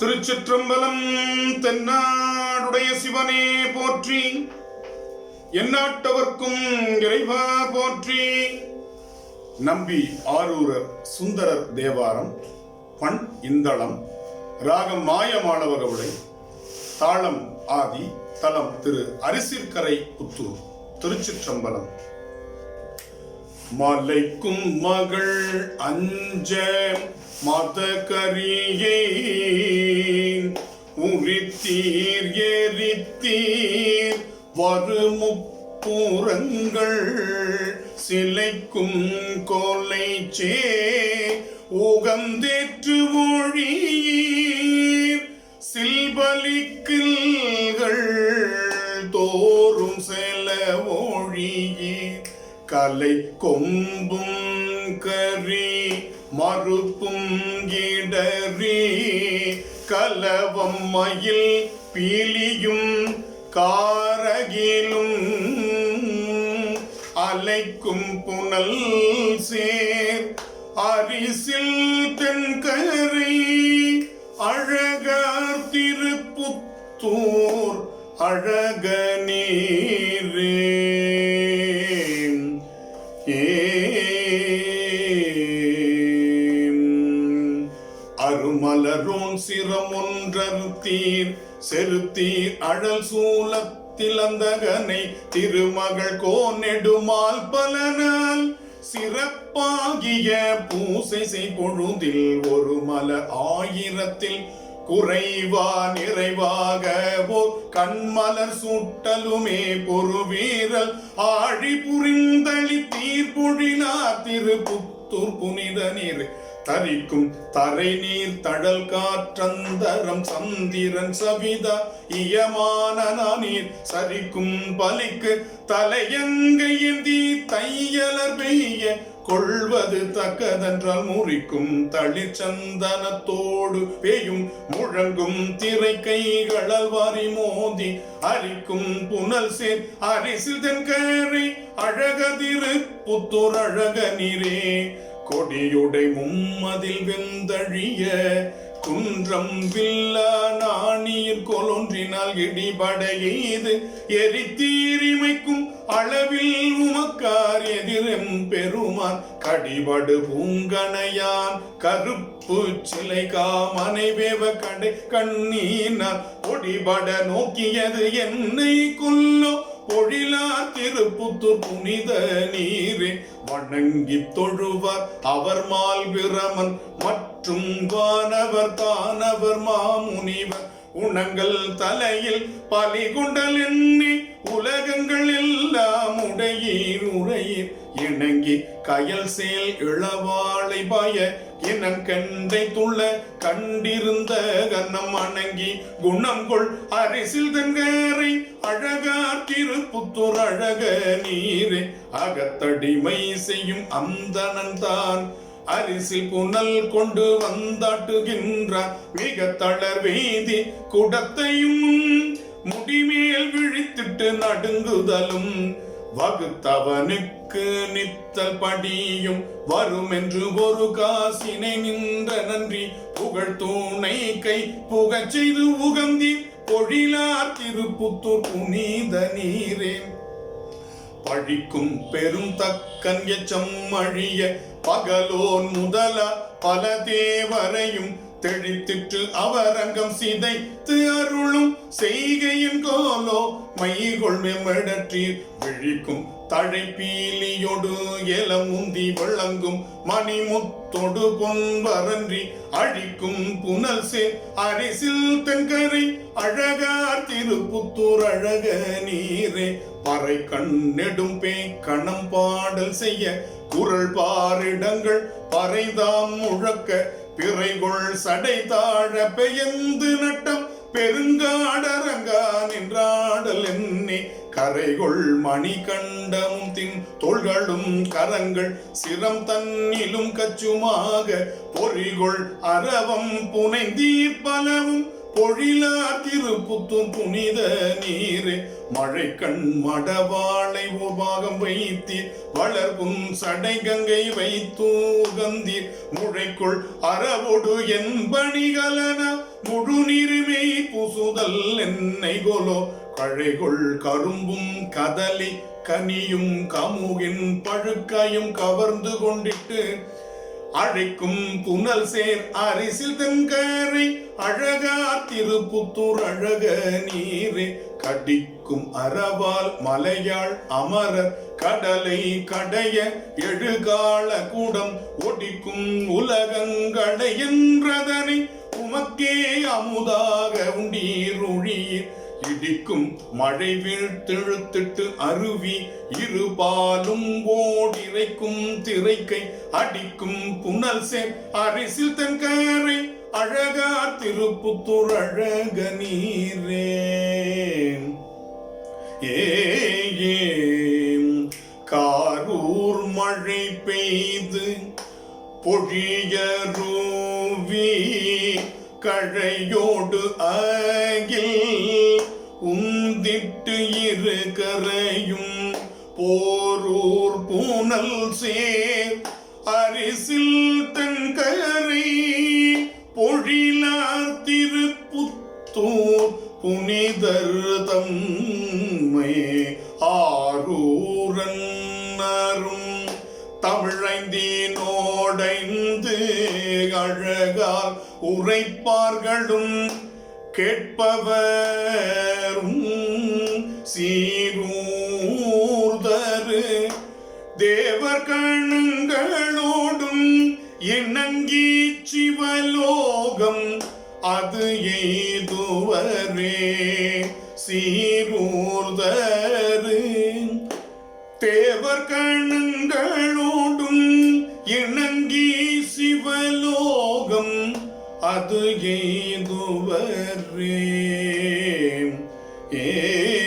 திருச்சிற்றம்பலம் தென்னாடுடைய சிவனே போற்றி எந்நாட்டவர்க்கும் இறைவா போற்றி. நம்பி ஆரூரர் சுந்தரர் தேவாரம் பண் இந்தளம் ராகம் மாயமாளவகவுளை தாளம் ஆதி தலம் திரு அரிசிற்கரை புத்தூர் திருச்சிற்றம்பலம். மலைக்கும் மகள் அஞ்ச மத உரித்தீர் எரித்தீர் வருமுப்புறங்கள் சிலைக்கும் கோலை சே. உகந்தேற்று மொழியீர் சில்பலிக்கில்கள் தோறும் செல ஒழியீர் கலை கொம்பும் கரி மறுப்பும் கிடறி கலவம் மயில் பீலியும் காரகிலும் அலைக்கும் புனல் சேர் அரிசில் தென்கரை அழகார் திருப்புத்தூர் அழகனே. செலுத்தீர் செலுத்தீர். அழல் சூலத்தில் அந்தகனை திருமகள் கோனெடுமால் பலனால் சிறப்பாகிய பூசை செய் பொழுதில் ஒரு மல ஆயிரத்தில் குறைவா நிறைவாக ஓர் கண்மலர் சூட்டலுமே பொறு வீரல் ஆழி புரிந்தளி தீர்பொழிலா திருப்புத்தூர் புனித நீர் தரிக்கும் தரை நீர் தழல் காற்றந்தரம் சந்திரன் சவிதா இயமான நீர் சரிக்கும் பலிக்கு தலையங்கையந்தி தையலர் பெய்ய கொள்வது தக்கதென்றால் முறிக்கும் தளிச்சந்தனத்தோடு பெய்யும் முழங்கும் திரை கைகளால் வாரி மோதி அரிக்கும் புனல் சேர் அரிசிதன் கரை அழகதிரு புத்தூர் அழக நீரே கொடியுடை மும்மதில் வெந்தழிய குன்றம் வில்லா நாணீர் கொலொன்றினால் இடிபட எய்து எரித்தீரிமைக்கும் அளவில் உமக்கார் எதிரும் பெருமான். கடிபடு பூங்கனையான் கருப்பு சிலை காமனை வேவ கடை கண்ணீனார் ஒடிபட நோக்கியது என்னை கொல்லோ பொழிலா திருப்புத்தூர் புனித நீரே வணங்கி தொழுவார் அவர் மால் பிரமன் மற்றும் வானவர் தானவர் மாமுனிவர். உணங்கள் தலையில் பலிகுண்டல் எண்ணி உலகங்கள் எல்லாம் உடையீர் உரையீர் இணங்கி கயல் சேல் இளவாளை பய இனங்கண்டை துள்ள கண்டிருந்த கண்ணம் அணங்கி குணம் கொள் அரிசில் தங்கரை அழகார் திருப்புத்தூர் அழக நீரே. அகத்தடிமை செய்யும் அந்தனன் தான் அரிசில் புனல் கொண்டு வந்தாட்டுகின்றார் மிக தளர் வீதி குடத்தையும் முடிமேல் விழித்திட்டு நடுங்குதலும். வகுத்தவனுக்கு நித்தல் படியும் வரும் என்று ஒரு காசினை நின்ற நன்றி. புகழ் தூணை கை புகச் செய்து உகந்தி பொழிலார் திருப்புத்தூர் புனித நீரேன். பழிக்கும் பெரும் தக்கன் எச்சம் அழிய பகலோன் முதல பல தேவரையும் தெழித்திற்று அவரங்கம் சிதைத்து அருளும் செய்கையின் கோலோ மைகொள் மெமடற்றீர் விழிக்கும் தழை பீலியொடு எலமுந்தி விளங்கும் மணிமுத்தொடு பொன்பரன்றி அழிக்கும் புனல் சே அரிசில் தென்கரை அழகார் திருப்புத்தூர் அழக நீரே. பறை கண்ணெடும் பே கணம் பாடல் செய்ய குரல் பாரிடங்கள் பறைதாம் முழக்க திரைகொள் சடை தாழ பெயந்து நட்டம் பெருங்காடரங்கா நின்றாடல் என்னே. கரைகொள் மணி கண்டமும் தின் தோள்களும் கரங்கள் சிரம் தன்னிலும் கச்சுமாக பொறிகொள் அரவம் புனைந்தீர் பலவும் பொழிலார் திருப்புத்தும் புனித நீரே மழை கண் மடவாளை உபாகம் வைத்தீர். வளர்வும் சடை கங்கை வைத்தூகந்தீர் முழைக்குள் அறவொடு என்பணிகலன முழு நிறுமை புசுதல் என்னை கொலோ. கழைகொள் கரும்பும் கதலி கனியும் கமுகின் பழுக்கையும் கவர்ந்து கொண்டிட்டு அழைக்கும் புனல் சேர் அரிசில் தென்கரை அழகா திருப்புத்தூர் அழக நீரே. கடிக்கும் அறவால் மலையாள் அமரர் கடலை கடைய எழுகால கூடம் ஒடிக்கும் உலகங்களை என்றதனை. உமக்கே அமுதாக உண்டீருழியீர் இடிக்கும் மழை வீழ்த்தெழுத்திட்டு அருவி இருபாலும் ஓடிரைக்கும் திரைக்கை அடிக்கும் புனல் சேர் அரிசில் தென்கரை அழகா திருப்புத்தூர் அழக நீரே. ஏ காரூர் மழை பெய்து பொழியரூவி கழையோடு அகில் உந்திட்டு இரு கரையும் போரூர் பூனல் சேர். அரிசில் தென்கரை பொழிலா திருப்புத்தூர் புனிதர் தம்மை ஆரூரன்னரும். தமிழைந்தீனோடைந்து அழகால் உரைப்பார்களும் கேட்பவர். சீரூர்தரு தேவர் கண்களோடும் இணங்கி சிவலோகம் அது எய்துவரே. சீரூர்தரு தேவர் கண்களோடும் இணங்கி சிவலோகம் அது எய்துவரே. ஏ